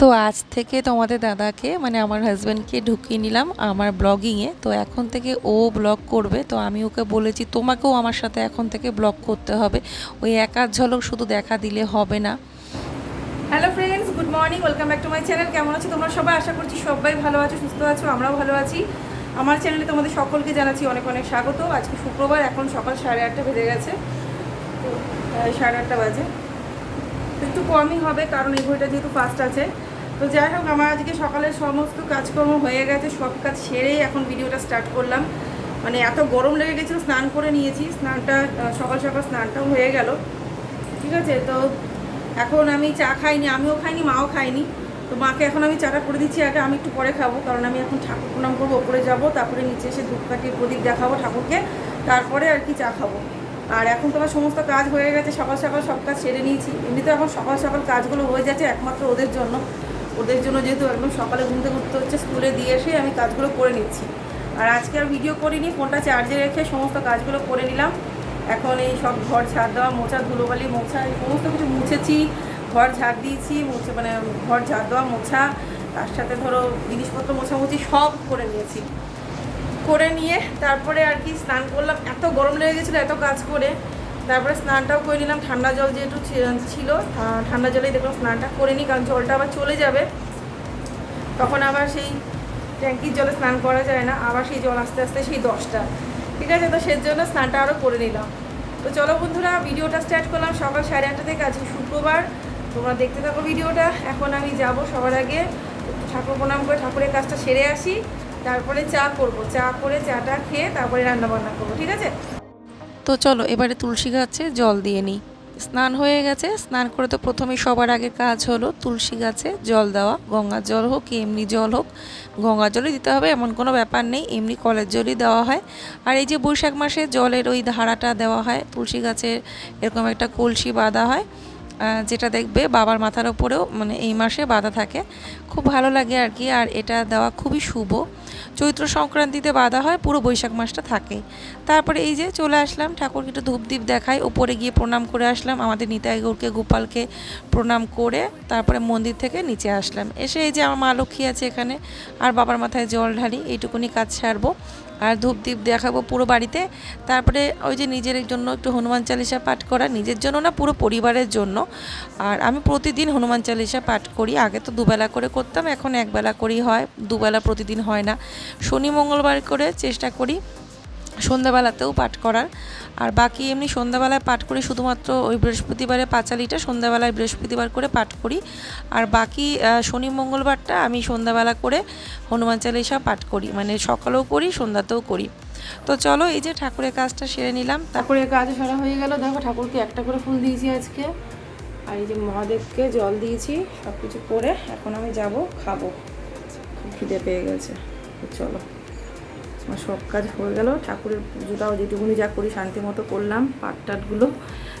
তো আজ থেকে তোমাদের দাদাকে মানে আমার হাজব্যান্ডকে ঢুকিয়ে নিলাম আমার ব্লগিংয়ে তো এখন থেকে ও ব্লগ করবে, তো আমি ওকে বলেছি তোমাকেও আমার সাথে এখন থেকে ব্লগ করতে হবে। ওই একার ঝলক শুধু দেখা দিলে হবে না। Hello friends good morning welcome back to my channel কেমন আছো তোমরা সবাই? আশা করছি সবাই ভালো আছো, সুস্থ আছো, আমরাও ভালো আছি। আমার চ্যানেলে তোমাদের সকলকে জানাচ্ছি অনেক অনেক স্বাগত। আজকে শুক্রবার, এখন সকাল সাড়ে আটটা বেজে গেছে। সাড়ে আটটা বাজে। একটু কমই হবে, কারণ এই বইটা যেহেতু ফার্স্ট আছে। তো যাই হোক, আমার আজকে সকালের সমস্ত কাজকর্ম হয়ে গেছে, সব কাজ সেরেই এখন ভিডিওটা স্টার্ট করলাম। মানে এত গরম লেগে গেছিল, স্নান করে নিয়েছি, স্নানটা সকাল সকাল স্নানটাও হয়ে গেল। ঠিক আছে, তো এখন আমি চা খাইনি, আমিও খাইনি, মাও খাইনি। তো মাকে এখন আমি চাটা করে দিচ্ছি, আগে আমি একটু পরে খাব, কারণ আমি এখন ঠাকুর প্রণাম করব, ওপরে যাব, তারপরে নিচে এসে ধূপকাঠি প্রদীপ দেখাবো ঠাকুরকে, তারপরে আর কি চা খাব। আর এখন তো আমার সমস্ত কাজ হয়ে গেছে, সকাল সকাল সব কাজ সেরে নিয়েছি। এমনিতে এখন সকাল সকাল কাজগুলো হয়ে যাচ্ছে একমাত্র ওদের জন্য। ওদের জন্য যেহেতু একদম সকালে ঘুম থেকে ঘুরতে হচ্ছে, স্কুলে দিয়ে এসে আমি কাজগুলো করে নিচ্ছি। আর আজকে আর ভিডিও করিনি, ফোনটা চার্জে রেখে সমস্ত কাজগুলো করে নিলাম। এখন এই সব ঘর ঝাড় দেওয়া, মোছা, ধুলোবালি, মোছা, এই সমস্ত কিছু মুছেছি। ঘর ঝাড় দিয়েছি, মুছে মানে ঘর ঝাড় দেওয়া, মোছা, তার সাথে ধরো জিনিসপত্র মোছামুছি সব করে নিয়েছি। করে নিয়ে তারপরে আর কি স্নান করলাম। এত গরম লেগে গেছিল এত কাজ করে। তারপরে স্নানটাও করে নিলাম, ঠান্ডা জল যেহেতু ছিল ঠান্ডা জলেই দেখলাম স্নানটা করে নিই কারণ জলটা আবার চলে যাবে। তখন আবার সেই ট্যাঙ্কির জলে স্নান করা যায় না, আবার সেই জল আস্তে আস্তে সেই দশটা। ঠিক আছে? তো সেজন্য স্নানটা আরও করে নিলাম। তো চলো বন্ধুরা, ভিডিওটা স্টার্ট করলাম। সকাল সাড়ে আটটা থেকে আজকে শুক্রবার। তোমরা দেখতে থাকো ভিডিওটা। এখন আমি যাব সবার আগে ঠাকুর প্রণাম করে ঠাকুরের কাজটা সেরে আসি। তারপরে চা করব। চা করে চাটা খেয়ে তারপরে রান্না বান্না করব, ঠিক আছে? তো চলো, এবারে তুলসী গাছে জল দিয়ে নিই। স্নান হয়ে গেছে, স্নান করে তো প্রথমেই সবার আগে কাজ হলো তুলসী গাছে জল দেওয়া। গঙ্গার জল হোক, কি এমনি জল হোক, গঙ্গা জলই দিতে হবে, এমন কোনো ব্যাপার নেই, এমনি কলের জলই দেওয়া হয়। আর এই যে বৈশাখ মাসে জলের ওই ধারাটা দেওয়া হয়, তুলসী গাছের এরকম একটা কলসি বাঁধা হয় যেটা দেখবে বাবার মাথার ওপরেও মানে এই মাসে বাঁধা থাকে। খুব ভালো লাগে আর কি, আর এটা দেওয়া খুবই শুভ। চৈত্র সংক্রান্তিতে বাঁধা হয়, পুরো বৈশাখ মাসটা থাকে। তারপরে এই যে চলে আসলাম, ঠাকুরকে একটু ধূপদীপ দেখাই, ওপরে গিয়ে প্রণাম করে আসলাম, আমাদের নিতাই গৌরকে, গোপালকে প্রণাম করে তারপরে মন্দির থেকে নিচে আসলাম। এসে এই যে আমার মা লক্ষ্মী আছে এখানে, আর বাবার মাথায় জল ঢালি, এইটুকুনি কাজ ছাড়বো আর ধূপদীপ দেখাবো পুরো বাড়িতে। তারপরে ওই যে নিজের জন্য একটু হনুমান চালিসা পাঠ করা, নিজের জন্য না, পুরো পরিবারের জন্য। আর আমি প্রতিদিন হনুমান চালিসা পাঠ করি, আগে তো দুবেলা করে করতাম, এখন একবেলা করেই হয়, দুবেলা প্রতিদিন হয় না। শনি মঙ্গলবার করে চেষ্টা করি সন্ধ্যাবেলাতেও পাঠ করার। আর বাকি এমনি সন্ধ্যাবেলায় পাঠ করি, শুধুমাত্র ওই বৃহস্পতিবারে পাঁচালিটা, সন্ধ্যাবেলায় বৃহস্পতিবার করে পাঠ করি। আর বাকি শনি মঙ্গলবারটা আমি সন্ধ্যাবেলা করে হনুমান চালিসা পাঠ করি। মানে সকালেও করি, সন্ধ্যাতেও করি। তো চলো, এই যে ঠাকুরের কাজটা সেরে নিলাম। তারপর কাজ সারা হয়ে গেল। দেখো, ঠাকুরকে একটা করে ফুল দিয়েছি আজকে। আর এই যে মহাদেবকে জল দিয়েছি সব কিছু করে এখন আমি যাব খাব খুব। খিদে পেয়ে গেছে। চলো। আমার সব কাজ হয়ে গেল। ঠাকুরের পুজোটাও যেটুকুনি যা করি শান্তি মতো করলাম পাট টাটগুলো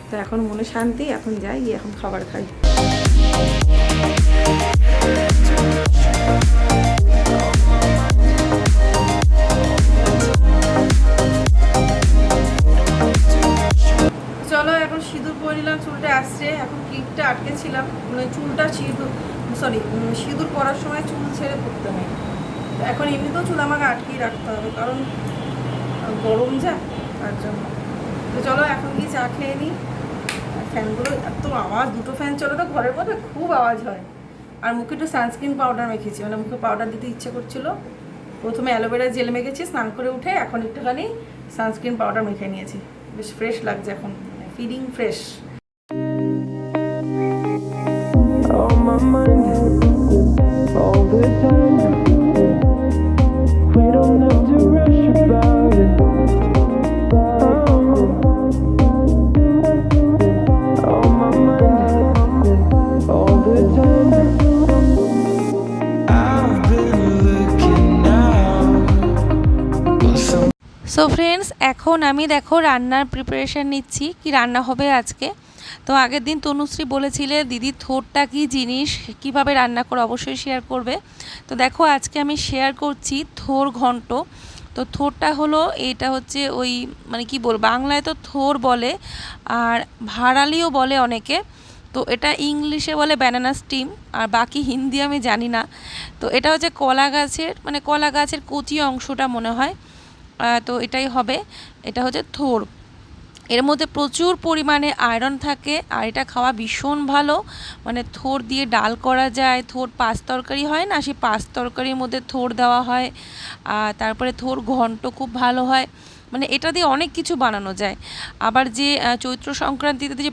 তো এখন মনে শান্তি, এখন যাই এখন খাবার খাই। চুল আমাকে আটকেই রাখতে হবে, কারণ গরম যা, তার জন্য। তো চলো এখন গিয়ে চা খেয়ে নিই ফ্যানগুলো এত আওয়াজ, দুটো ফ্যান চলে তো ঘরের মধ্যে, খুব আওয়াজ হয়। আর মুখে একটু সানস্ক্রিন পাউডার মেখেছি মানে মুখে পাউডার দিতে ইচ্ছে করছিল। প্রথমে অ্যালোভেরা জেল মেখেছি, স্নান করে উঠে এখন একটুখানি সানস্ক্রিন পাউডার মেখে নিয়েছি। বেশ ফ্রেশ লাগছে এখন ফিলিং ফ্রেশ সো ফ্রেন্ডস এখন আমি দেখো রান্নার প্রিপারেশান নিচ্ছি। কি রান্না হবে আজকে? তো আগের দিন তনুশ্রী বলেছিলে, দিদি, থোরটা কি জিনিস? কীভাবে রান্না করে? অবশ্যই শেয়ার করবে। তো দেখো আজকে আমি শেয়ার করছি থোর ঘন্ট। তো থোরটা হলো, এটা হচ্ছে ওই মানে কি বল বাংলায় তো থোর বলে, আর ভাড়ালিও বলে অনেকে। তো এটা ইংলিশে বলে ব্যানানা স্টিম আর বাকি হিন্দি আমি জানি না। তো এটা হচ্ছে কলা গাছের মানে কলা গাছের কচি অংশটা মনে হয়। তো এটাই হবে। এটা হচ্ছে থোর। এর মধ্যে প্রচুর পরিমাণে আয়রন থাকে আর এটা খাওয়া ভীষণ ভালো। মানে থোর দিয়ে ডাল করা যায়। থোর পাঁচ তরকারি হয় না? সেই পাঁচ তরকারির মধ্যে থোর দেওয়া হয়। আর তারপরে থোর ঘন্ট খুব ভালো হয়। মানে এটা দিয়ে অনেক কিছু বানানো যায়। আবার যে চৈত্র সংক্রান্তিতে যে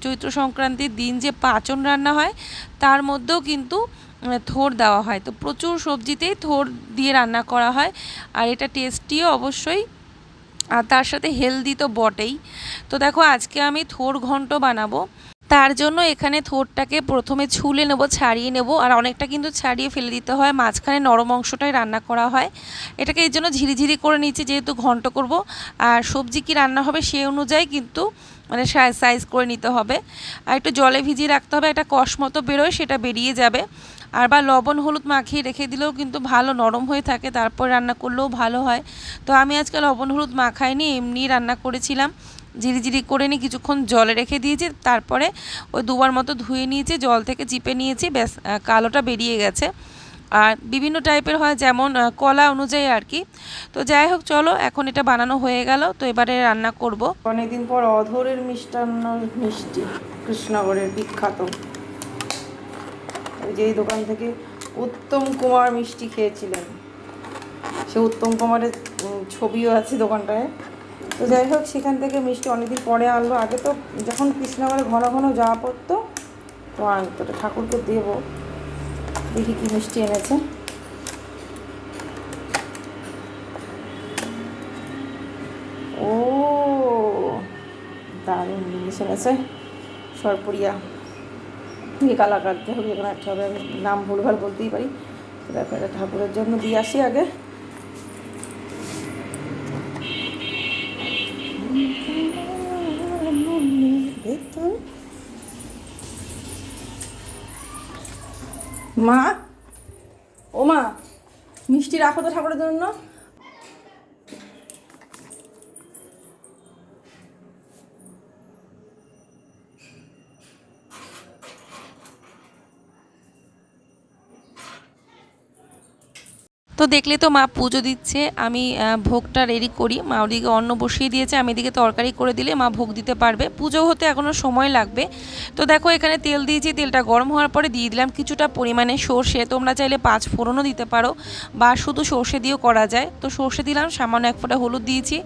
চৈত্র সংক্রান্তির দিন যে পাচন রান্না হয়, তার মধ্যেও কিন্তু থোর দেওয়া হয়। তো প্রচুর সবজিতেই থোর দিয়ে রান্না করা হয় আর এটা টেস্টিও অবশ্যই। আর তার সাথে হেলদি তো বটেই। তো দেখো, আজকে আমি থোর ঘন্ট বানাবো। তার জন্য এখানে থোরটাকে প্রথমে ছুলে নেব, ছাড়িয়ে নেব আর অনেকটা কিন্তু ছাড়িয়ে ফেলে দিতে হয়। মাঝখানে নরম অংশটাই রান্না করা হয়। এটাকে এর জন্য ঝিরিঝিরি করে নিচ্ছি যেহেতু ঘন্ট করব আর সবজি কি রান্না হবে সে অনুযায়ী কিন্তু মানে সাইজ করে নিতে হবে। আর একটু জলে ভিজিয়ে রাখতে হবে। একটা কষ মতো বেরোয় সেটা বেরিয়ে যাবে। আর বা লবণ, হলুদ মাখিয়ে রেখে দিলেও কিন্তু ভালো, নরম হয়ে থাকে, তারপর রান্না করলেও ভালো হয়। তো আমি আজকে লবণ, হলুদ মাখাইনি, এমনি রান্না করেছিলাম। ঝিরিঝিরি করে নিয়ে কিছুক্ষণ জলে রেখে দিয়েছি, তারপরে ওই দুবার মতো ধুয়ে নিয়েছি, জল থেকে চিপে নিয়েছি, ব্যাস কালোটা বেরিয়ে গেছে। আর বিভিন্ন টাইপের হয়, যেমন কলা অনুযায়ী আর কি। তো যাই হোক, চলো, এখন এটা বানানো হয়ে গেল, তো এবারে রান্না করব। অনেকদিন পর অধরের মিষ্টান্ন মিষ্টি, কৃষ্ণনগরের বিখ্যাত। ওই যে এই দোকান থেকে উত্তম কুমার মিষ্টি খেয়েছিলেন। সে উত্তম কুমারের ছবিও আছে দোকানটায়। তো যাই হোক, সেখান থেকে মিষ্টি অনেকদিন পরে আনলো। আগে তো যখন কৃষ্ণনগরে ঘন ঘন যাওয়া পড়তো, তো আনতো ঠাকুরকে দেবো। দেখি কি মিষ্টি এনেছে। ও, দারুণ জিনিস এনেছে। সরপুরিয়া। কি কালার কাটতে হবে একটা হবে। আমি নাম ভুলভাল বলতেই পারি। এটা ঠাকুরের জন্য দিয়ে আসি আগে। মা? ও মা মিষ্টি রাখো তো ঠাকুরের জন্য। তো দেখলে তো মা পুজো দিচ্ছে, আমি ভোগটা রেডি করি। মা ওদিকে অন্ন বসিয়ে দিয়েছে, আমি এদিকে তরকারি করে দিলে মা ভোগ দিতে পারবে। পুজো হতে এখনও সময় লাগবে। তো দেখো এখানে তেল দিয়েছি, তেলটা গরম হওয়ার পরে দিয়ে দিলাম কিছুটা পরিমাণে সর্ষে। তোমরা চাইলে পাঁচ ফোড়নও দিতে পারো বা শুধু সর্ষে দিয়েও করা যায়। তো সর্ষে দিলাম, সামান্য এক ফোঁটা হলুদ দিয়েছি।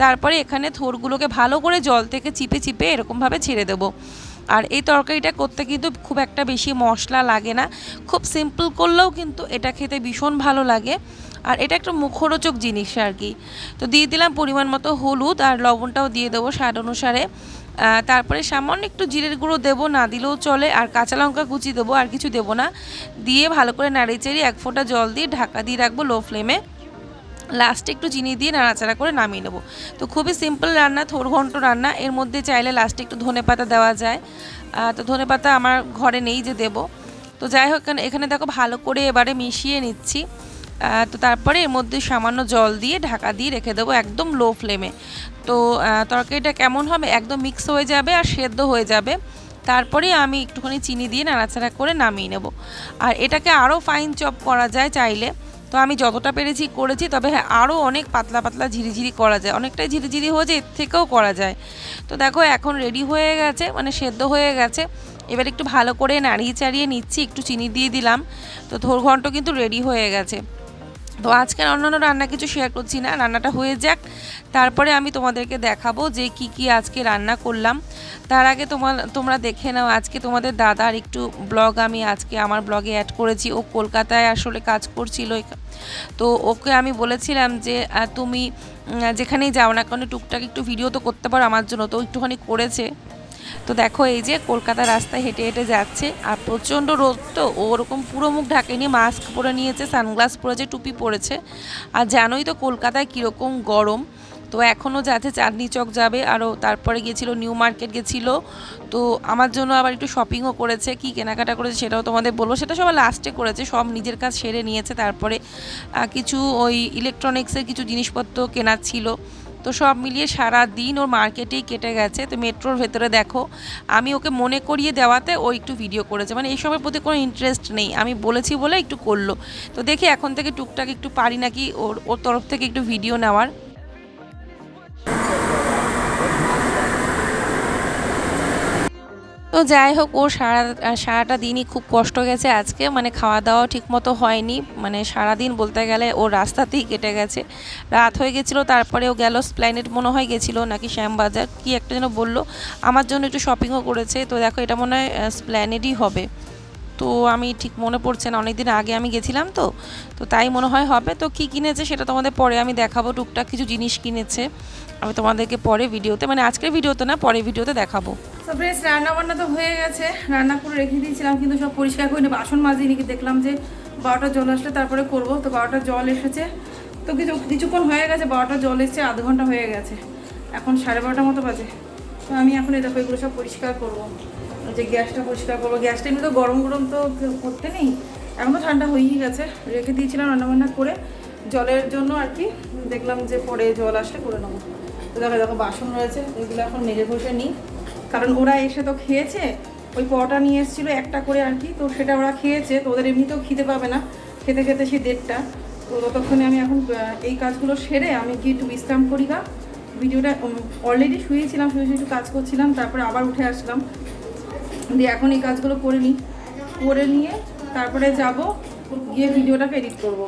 তারপরে এখানে থোরগুলোকে ভালো করে জল থেকে চিপে চিপে এরকমভাবে ছেড়ে দেবো। আর এই তরকারিটা করতে কিন্তু খুব একটা বেশি মশলা লাগে না। খুব সিম্পল করলেও কিন্তু এটা খেতে ভীষণ ভালো লাগে। আর এটা একটা মুখরোচক জিনিস আর কি। তো দিয়ে দিলাম পরিমাণ মতো হলুদ আর লবণটাও দিয়ে দেবো স্বাদ অনুসারে। তারপরে সামান্য একটু জিরের গুঁড়ো দেবো, না দিলেও চলে। আর কাঁচা লঙ্কা কুচি দেবো, আর কিছু দেবো না। দিয়ে ভালো করে নাড়িয়ে চাড়িয়ে এক ফোঁটা জল দিয়ে ঢাকা দিয়ে রাখব লো ফ্লেমে লাস্টে একটু চিনি দিয়ে নাড়াচাড়া করে নামিয়ে নেব। তো খুবই সিম্পল রান্না থোর ঘন্ট রান্না। এর মধ্যে চাইলে লাস্টে একটু ধনে পাতা দেওয়া যায়। তো ধনে পাতা আমার ঘরে নেই যে দেব। তো যাই হোক, এখানে- দেখো ভালো করে এবারে মিশিয়ে নিচ্ছি। তো তারপরে এর মধ্যে সামান্য জল দিয়ে ঢাকা দিয়ে রেখে দেবো একদম লো ফ্লেমে তো তরকারিটা কেমন হবে? একদম মিক্স হয়ে যাবে আর সেদ্ধ হয়ে যাবে। তারপরে আমি একটুখানি চিনি দিয়ে নাড়াচাড়া করে নামিয়ে নেব। আর এটাকে আরও ফাইন চপ করা যায় চাইলে। তো আমি যতটা পেরেছি করেছি, তবে হ্যাঁ আরও অনেক পাতলা পাতলা ঝিরিঝিরি করা যায়। অনেকটাই ঝিরিঝিরি হয়েছে এর থেকেও করা যায়। তো দেখো, এখন রেডি হয়ে গেছে মানে সেদ্ধ হয়ে গেছে। এবার একটু ভালো করে নাড়িয়ে চাড়িয়ে নিচ্ছি, একটু চিনি দিয়ে দিলাম। তো ধোর ঘন্ট কিন্তু রেডি হয়ে গেছে। তো আজকের অন্যান্য রান্না কিছু শেয়ার করছি না, রান্নাটা হয়ে যাক। তারপরে আমি তোমাদেরকে দেখাবো যে কি কি আজকে রান্না করলাম। তার আগে তোমার তোমরা দেখে নাও, আজকে তোমাদের দাদার একটু ব্লগ আমি আজকে আমার ব্লগে অ্যাড করেছি। ও কলকাতায় আসলে কাজ করছিল তো ওকে আমি বলেছিলাম যে তুমি যেখানেই যাও না কেন, টুকটাক একটু ভিডিও তো করতে পারো আমার জন্য, তো একটুখানি করেছে। তো দেখো এই যে কলকাতা রাস্তায় হেঁটে হেঁটে যাচ্ছে, আর প্রচণ্ড রোদ তো, ওরকম পুরো মুখ ঢাকেনি মাস্ক পরে নিয়েছে সানগ্লাস পরেছে টুপি পরেছে। আর জানোই তো কলকাতায় কীরকম গরম, তো এখনও যাচ্ছে চাঁদনি চক যাবে, আরও তারপরে গিয়েছিল নিউ মার্কেট গেছিল, তো আমার জন্য আবার একটু শপিংও করেছে, কি কেনাকাটা করেছে সেটাও তোমাদের বলব। সেটা সবার লাস্টে করেছে, সব নিজের কাজ সেরে নিয়েছে, তারপরে কিছু ওই ইলেকট্রনিক্সের কিছু জিনিসপত্র কেনার ছিল। তো সব মিলিয়ে সারা দিন ওর মার্কেটেই কেটে গেছে। তো মেট্রোর ভেতরে দেখো, আমি ওকে মনে করিয়ে দেওয়াতে ও একটু ভিডিও করেছে। মানে এইসবের প্রতি কোনো ইন্টারেস্ট নেই। আমি বলেছি বলে একটু করল। তো দেখি এখন থেকে টুকটাক একটু পারি নাকি ওর ওর তরফ থেকে একটু ভিডিও নেওয়ার। তো যাই হোক, ও সারা সারাটা দিনই খুব কষ্ট গেছে আজকে। মানে খাওয়া দাওয়া ঠিকমতো হয়নি। মানে সারাদিন বলতে গেলে ও রাস্তাতেই কেটে গেছে। রাত হয়ে গেছিল, তারপরে ও গেল স্প্ল্যানেট মনে হয় গেছিল নাকি শ্যামবাজার। কি একটা যেন বলল। আমার জন্য একটু শপিংও করেছে। তো দেখো, এটা মনে হয় স্প্ল্যানেটই হবে। তো আমি ঠিক মনে পড়ছে না অনেক দিন আগে আমি গেছিলাম তো তো তাই মনে হয় হবে। তো কি কিনেছে সেটা তোমাদের পরে আমি দেখাবো। টুকটাক কিছু জিনিস কিনেছে, আমি তোমাদেরকে পরে ভিডিওতে মানে আজকের ভিডিওতে না, পরে ভিডিওতে দেখাবো। তো ফ্রেন্ডস রান্না বান্না তো হয়ে গেছে। রান্না করে রেখে দিয়েছিলাম, কিন্তু সব পরিষ্কার করে বাসন মাজিয়ে নিয়ে দেখলাম যে বারোটা জল আসলে তারপরে করব। তো বারোটা জল এসেছে। তো কিছু, কিছুক্ষণ হয়ে গেছে, বারোটা জল এসেছে, আধ ঘণ্টা হয়ে গেছে। এখন সাড়ে বারোটার মতো বাজে। তো আমি এখন এই দেখো, এগুলো সব পরিষ্কার করব। যে গ্যাসটা পরিষ্কার করব। গ্যাসটা এমনি তো গরম গরম তো করতে নেই। এখন তো ঠান্ডা হয়েই গেছে। রেখে দিয়েছিলাম রান্নাবান্না করে। জলের জন্য আর কি দেখলাম যে পরে জল আসলে করে নেব। তো দেখো দেখো, বাসন রয়েছে। এগুলো এখন মেজে বসে নিই। কারণ ওরা এসে তো খেয়েছে। ওই পরোটা নিয়ে এসেছিল একটা করে আর কি। তো সেটা ওরা খেয়েছে। তো ওদের এমনিতেও খিদে পাবে না। খেতে খেতে সেই দেড়টা। তো ততক্ষণে আমি এখন এই কাজগুলো সেরে আমি কি একটু বিশ্রাম করি গা। ভিডিওটা অলরেডি শুয়েছিলাম, শুয়ে শুয়ে একটু কাজ করছিলাম। তারপরে আবার উঠে আসলাম। দিয়ে এখন এই কাজগুলো করে নিই। করে নিয়ে তারপরে যাব, গিয়ে ভিডিওটাকে এডিট করব।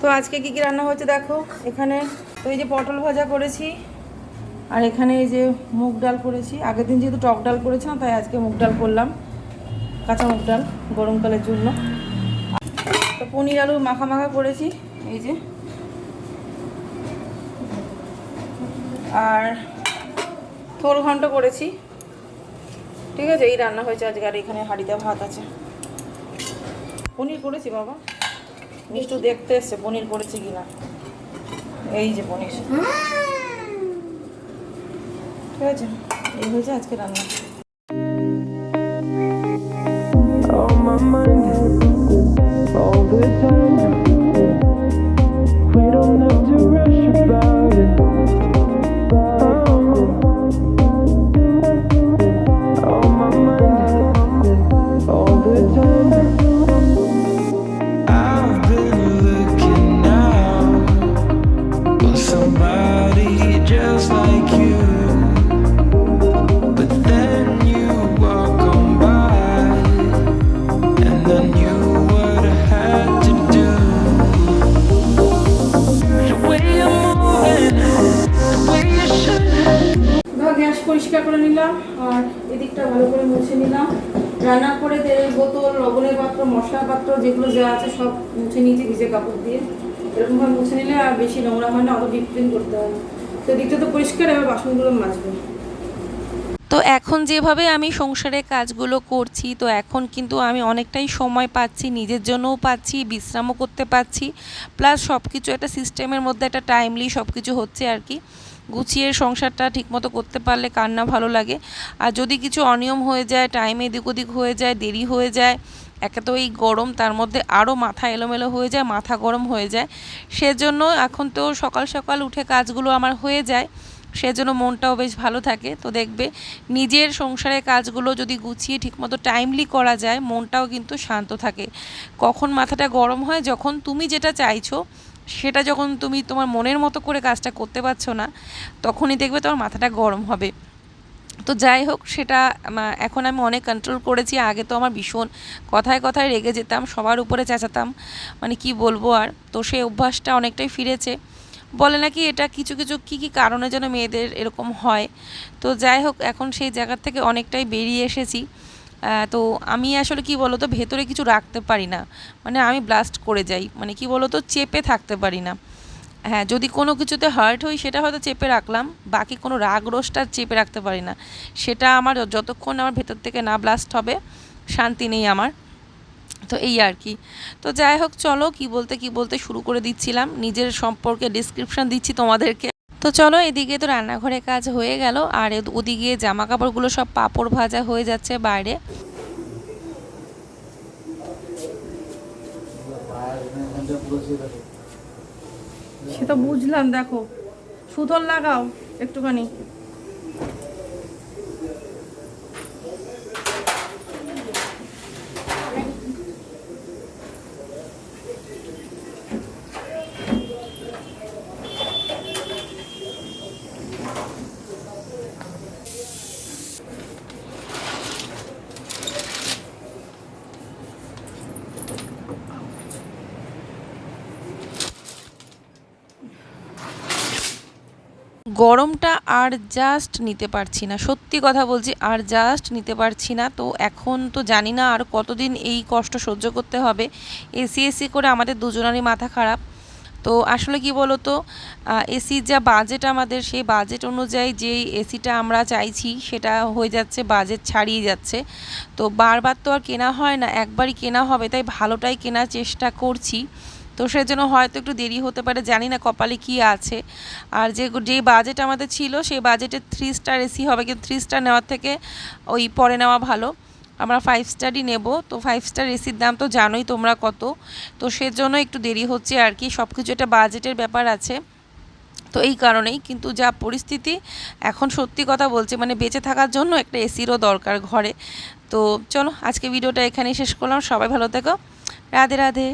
তো আজকে কি কি রান্না হচ্ছে দেখো? এখানে তো এই যে পটল ভাজা করেছি, আর এখানে এই যে মুগ ডাল করেছি। আগের দিন যেহেতু টক ডাল করেছিলাম, তাই আজকে মুগ ডাল করলাম, কাঁচা মুগ ডাল গরমকালের জন্য। তো পনির আলু মাখা মাখা করেছি, এই যে। আর থোর ঘন্ট করেছি। ঠিক আছে, এই রান্না হয়েছে আজকে, আর এখানে হাঁড়িতে ভাত আছে। পনির করেছি বাবা। মিষ্টু দেখতে এসছে, পনির করেছি কিনা। এই যে পনির। ঠিক আছে, এই হয়েছে আজকে রান্না। All the time. নিলাম, আর এদিকটা ভালো করে মুছে নিলাম। রান্না করে তেলের বোতল, লবণের পাত্র, মশলার পাত্র, যেগুলো যা আছে সব মুছে নিয়েছি ভিজে কাপড় দিয়ে। এরকমভাবে মুছে নিলে আর বেশি নোংরা হয় না অত ডিপ ক্লিন করতে হয় তো এদিকটা তো পরিষ্কার, এবার বাসনগুলো মাজবে। তো এখন যেভাবে আমি সংসারের কাজগুলো করছি, তো এখন কিন্তু আমি অনেকটাই সময় পাচ্ছি, নিজের জন্যও পাচ্ছি, বিশ্রামও করতে পারছি। প্লাস সব কিছু একটা সিস্টেমের মধ্যে একটা টাইমলি সব কিছু হচ্ছে আর কি। গুছিয়ে সংসারটা ঠিকমতো করতে পারলে কার না ভালো লাগে। আর যদি কিছু অনিয়ম হয়ে যায় টাইম এদিক ওদিক হয়ে যায়, দেরি হয়ে যায়, একে তো এই গরম, তার মধ্যে আরও মাথা এলোমেলো হয়ে যায়, মাথা গরম হয়ে যায়। সেজন্য এখন তো সকাল সকাল উঠে কাজগুলো আমার হয়ে যায়, সেজন্য মনটাও বেশ ভালো থাকে। তো দেখবে নিজের সংসারের কাজগুলো যদি গুছিয়ে ঠিকমতো টাইমলি করা যায়, মনটাও কিন্তু শান্ত থাকে। কখন মাথাটা গরম হয়, যখন তুমি যেটা চাইছো সেটা যখন তুমি তোমার মনের মতো করে কাজটা করতে পারছ না, তখনই দেখবে তোমার মাথাটা গরম হবে। তো যাই হোক, সেটা এখন আমি অনেক কন্ট্রোল করেছি। আগে তো আমার ভীষণ কথায় কথায় রেগে যেতাম, সবার উপরে চেঁচাতাম। মানে কি বলব আর? তো সেই অভ্যাসটা অনেকটাই ফিরেছে। বলে নাকি এটা কিছু কিছু কী কী কারণে যেন মেয়েদের এরকম হয়? তো যাই হোক, এখন সেই জায়গার থেকে অনেকটাই বেরিয়ে এসেছি। তো আমি আসলে কি বলতো, ভেতরে কিছু রাখতে পারি না। মানে আমি ব্লাস্ট করে যাই। মানে কি বলতো, চেপে থাকতে পারি না। হ্যাঁ যদি কোনো কিছুতে হার্ট হই, সেটা হয়তো চেপে রাখলাম। বাকি কোনো রাগ রোষটা চেপে রাখতে পারি না। সেটা আমার যতক্ষণ আমার ভেতর থেকে না ব্লাস্ট হবে, শান্তি নেই আমার। তো এই আর কি। তো যাই হোক, চলো, কি বলতে কি বলতে শুরু করে দিচ্ছিলাম। নিজের সম্পর্কে ডিসক্রিপশন দিচ্ছি তোমাদেরকে। তো চলো এদিকে তো রান্নাঘরে কাজ হয়ে গেল, আর ওদিকে জামা কাপড়গুলো সব পাপড় ভাজা হয়ে যাচ্ছে বাইরে। সে তো বুঝলাম, দেখো। সুতোর লাগাও একটুখানি। গরমটা আর জাস্ট নিতে পারছি না। সত্যি কথা বলছি, আর জাস্ট নিতে পারছি না। তো এখন তো জানি না আর কতদিন এই কষ্ট সহ্য করতে হবে। এসি এসি করে আমাদের দুজনারই মাথা খারাপ। তো আসলে কি বলো তো এসির যা বাজেট আমাদের, সেই বাজেট অনুযায়ী যেই এসিটা আমরা চাইছি, সেটা হয়ে যাচ্ছে বাজেট ছাড়িয়ে যাচ্ছে। তো বারবার তো আর কেনা হয় না, একবারই কেনা হবে, তাই ভালোটাই কেনার চেষ্টা করছি। তো সেজন্য হয়তো একটু দেরি হতে পারে, জানি না কপালে কি আছে। আর যে যেই বাজেট আমাদের ছিল, সেই বাজেটে থ্রি স্টার এসি হবে, কিন্তু থ্রি স্টার নেওয়ার থেকে ওই পরে নেওয়া ভালো। আমরা ফাইভ স্টারই নেব, তো ফাইভ স্টার এসির দাম তো জানোই তোমরা কত। তো সেজন্য একটু দেরি হচ্ছে আর কি সব কিছু একটা বাজেটের ব্যাপার আছে। তো এই কারণেই কিন্তু যা পরিস্থিতি, এখন সত্যি কথা বলছে মানে বেঁচে থাকার জন্য একটা এসিরও দরকার ঘরে। তো চলো, আজকে ভিডিওটা এখানেই শেষ করলাম, সবাই ভালো থেকো। রাধে রাধে।